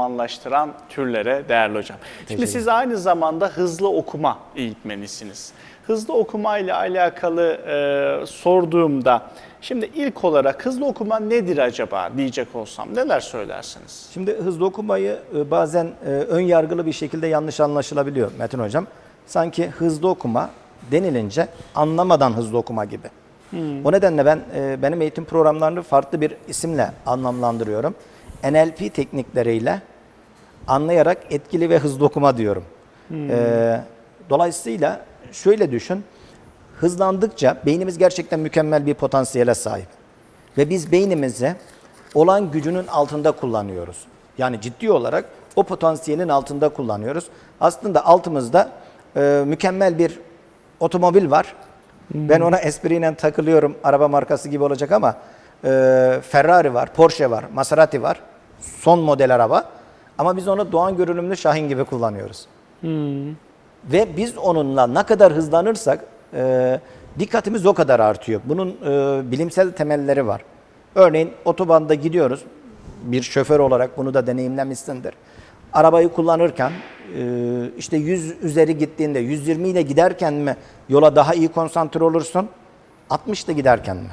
uzmanlaştıran türlere değerli hocam. Şimdi siz aynı zamanda hızlı okuma eğitmenisiniz. Hızlı okuma ile alakalı e, sorduğumda şimdi ilk olarak hızlı okuma nedir acaba diyecek olsam neler söylersiniz? Şimdi hızlı okumayı e, bazen e, ön yargılı bir şekilde yanlış anlaşılabiliyor Metin Hocam. Sanki hızlı okuma denilince anlamadan hızlı okuma gibi. O nedenle ben e, benim eğitim programlarını farklı bir isimle anlamlandırıyorum. NLP teknikleriyle anlayarak etkili ve hızlı okuma diyorum. E, dolayısıyla şöyle düşün. Hızlandıkça beynimiz gerçekten mükemmel bir potansiyele sahip. Ve biz beynimizi olan gücünün altında kullanıyoruz. Yani ciddi olarak o potansiyelin altında kullanıyoruz. Aslında altımızda e, mükemmel bir otomobil var. Ben ona espriyle takılıyorum. Araba markası gibi olacak ama e, Ferrari var, Porsche var, Maserati var. Son model araba. Ama biz onu Doğan görünümlü Şahin gibi kullanıyoruz. Ve biz onunla ne kadar hızlanırsak e, dikkatimiz o kadar artıyor. Bunun e, bilimsel temelleri var. Örneğin otobanda gidiyoruz. Bir şoför olarak bunu da deneyimlemişsindir. Arabayı kullanırken e, işte 100 üzeri gittiğinde 120 ile giderken mi yola daha iyi konsantre olursun? 60 ile giderken mi?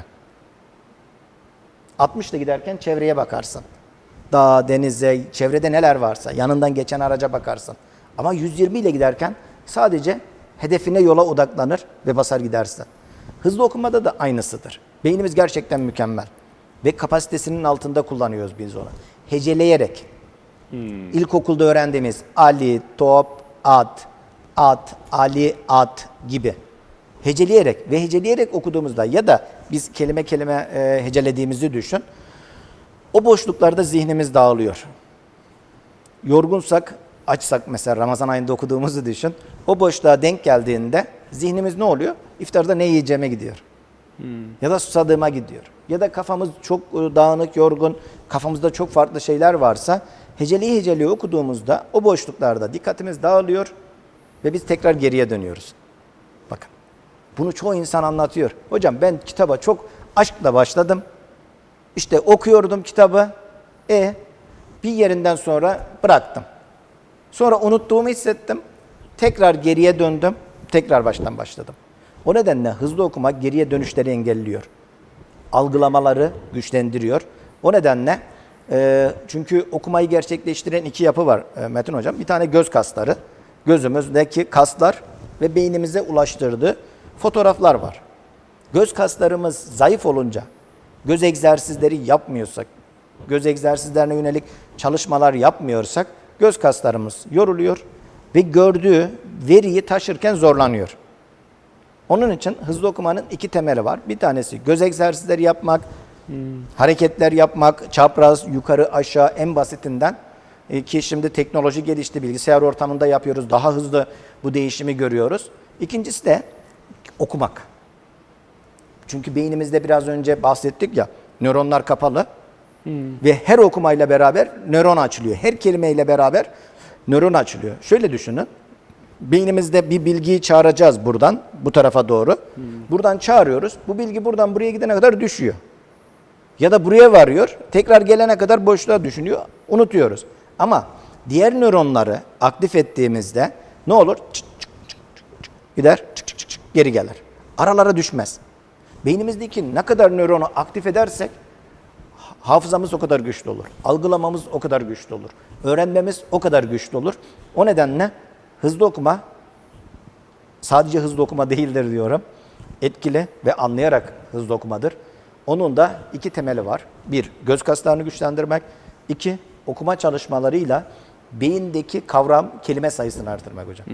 60 ile giderken çevreye bakarsın. Dağ, denize, çevrede neler varsa yanından geçen araca bakarsın. Ama 120 ile giderken sadece hedefine yola odaklanır ve basar gidersin. Hızlı okumada da aynısıdır. Beynimiz gerçekten mükemmel. Ve kapasitesinin altında kullanıyoruz biz onu. Heceleyerek. İlkokulda öğrendiğimiz Ali, top, at, at, Ali, at gibi. Heceleyerek ve heceleyerek okuduğumuzda ya da biz kelime kelime e, hecelediğimizi düşün. O boşluklarda zihnimiz dağılıyor. Yorgunsak, açsak mesela Ramazan ayında okuduğumuzu düşün. O boşluğa denk geldiğinde zihnimiz ne oluyor? İftarda ne yiyeceğime gidiyor. Ya da susadığıma gidiyor. Ya da kafamız çok e, dağınık, yorgun, kafamızda çok farklı şeyler varsa heceliği heceliği okuduğumuzda o boşluklarda dikkatimiz dağılıyor ve biz tekrar geriye dönüyoruz. Bunu çoğu insan anlatıyor. Hocam ben kitaba çok aşkla başladım. İşte okuyordum kitabı. E bir yerinden sonra bıraktım. Sonra unuttuğumu hissettim. Tekrar geriye döndüm. Tekrar baştan başladım. O nedenle hızlı okuma geriye dönüşleri engelliyor. Algılamaları güçlendiriyor. O nedenle e, çünkü okumayı gerçekleştiren iki yapı var e, Metin Hocam. Bir tane göz kasları. Gözümüzdeki kaslar ve beynimize ulaştırdığı fotoğraflar var. Göz kaslarımız zayıf olunca, göz egzersizleri yapmıyorsak, göz egzersizlerine yönelik çalışmalar yapmıyorsak göz kaslarımız yoruluyor ve gördüğü veriyi taşırken zorlanıyor. Onun için hızlı okumanın iki temeli var. Bir tanesi göz egzersizleri yapmak, hareketler yapmak, çapraz, yukarı, aşağı en basitinden E, ki şimdi teknoloji gelişti, bilgisayar ortamında yapıyoruz, daha hızlı bu değişimi görüyoruz. İkincisi de okumak. Çünkü beynimizde biraz önce bahsettik ya, nöronlar kapalı ve her okumayla beraber nöron açılıyor. Her kelimeyle beraber nöron açılıyor. Şöyle düşünün. Beynimizde bir bilgiyi çağıracağız buradan, bu tarafa doğru. Buradan çağırıyoruz. Bu bilgi buradan buraya gidene kadar düşüyor. Ya da buraya varıyor, tekrar gelene kadar boşluğa düşünüyor, unutuyoruz. Ama diğer nöronları aktif ettiğimizde ne olur? Çık, çık, çık, çık, gider, çık, geri gelir. Aralara düşmez. Beynimizdeki ne kadar nöronu aktif edersek hafızamız o kadar güçlü olur. Algılamamız o kadar güçlü olur. Öğrenmemiz o kadar güçlü olur. O nedenle hızlı okuma sadece hızlı okuma değildir diyorum. Etkili ve anlayarak hızlı okumadır. Onun da iki temeli var. Bir, göz kaslarını güçlendirmek. İki, okuma çalışmalarıyla beyindeki kavram, kelime sayısını artırmak hocam.